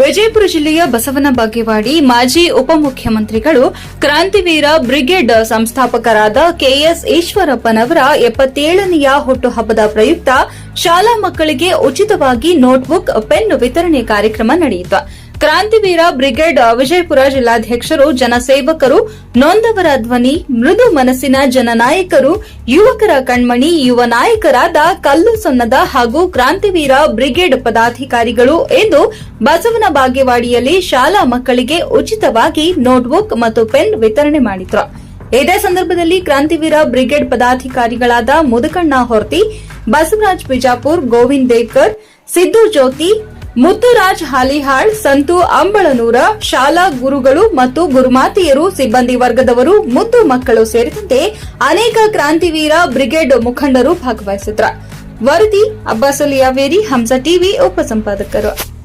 ವಿಜಯಪುರ ಜಿಲ್ಲೆಯ ಬಸವನ ಬಾಗೇವಾಡಿ ಮಾಜಿ ಉಪಮುಖ್ಯಮಂತ್ರಿಗಳು ಕ್ರಾಂತಿವೀರ ಬ್ರಿಗೇಡ್ ಸಂಸ್ಥಾಪಕರಾದ ಕೆಎಸ್ ಈಶ್ವರಪ್ಪನವರ ಎಪ್ಪತ್ತೇಳನೆಯ ಹುಟ್ಟುಹಬ್ಬದ ಪ್ರಯುಕ್ತ ಶಾಲಾ ಮಕ್ಕಳಿಗೆ ಉಚಿತವಾಗಿ ನೋಟ್ಬುಕ್ ಪೆನ್ ವಿತರಣೆ ಕಾರ್ಯಕ್ರಮ ನಡೆಯಿತು. ಕ್ರಾಂತಿವೀರ ಬ್ರಿಗೇಡ್ ವಿಜಯಪುರ ಜಿಲ್ಲಾಧ್ಯಕ್ಷರು, ಜನಸೇವಕರು, ನೊಂದವರ ಧ್ವನಿ, ಮೃದು ಮನಸ್ಸಿನ ಜನನಾಯಕರು, ಯುವಕರ ಕಣ್ಮಣಿ, ಯುವ ನಾಯಕರಾದ ಕಲ್ಲು ಸೊನ್ನದ ಹಾಗೂ ಕ್ರಾಂತಿವೀರ ಬ್ರಿಗೇಡ್ ಪದಾಧಿಕಾರಿಗಳು ಎಂದು ಬಸವನ ಬಾಗೇವಾಡಿಯಲ್ಲಿ ಶಾಲಾ ಮಕ್ಕಳಿಗೆ ಉಚಿತವಾಗಿ ನೋಟ್ಬುಕ್ ಮತ್ತು ಪೆನ್ ವಿತರಣೆ ಮಾಡಿದ್ರು. ಇದೇ ಸಂದರ್ಭದಲ್ಲಿ ಕ್ರಾಂತಿವೀರ ಬ್ರಿಗೇಡ್ ಪದಾಧಿಕಾರಿಗಳಾದ ಮುದಕಣ್ಣ ಹೊರ್ತಿ, ಬಸವರಾಜ್ ಬಿಜಾಪುರ್ ಗೋವಿಂದ್ ದೇವ್ಕರ್ ಸಿದ್ದು ಜ್ಯೋತಿ ಮುತ್ತುರಾಜ್ ಹಾಲಿಹಾಳ್, ಸಂತು ಅಂಬಳನೂರ, ಶಾಲಾ ಗುರುಗಳು ಮತ್ತು ಗುರುಮಾತಿಯರು ಸಿಬ್ಬಂದಿ ವರ್ಗದವರು ಮುದ್ದು ಮಕ್ಕಳು ಸೇರಿದಂತೆ ಅನೇಕ ಕ್ರಾಂತಿವೀರ ಬ್ರಿಗೇಡ್ ಮುಖಂಡರು ಭಾಗವಹಿಸಿದ್ರ ವರದಿ ಅಬ್ಬಾಸಲಿಯಾವೇರಿ ಹಂಸ ಟಿವಿ, ಉಪಸಂಪಾದಕರು.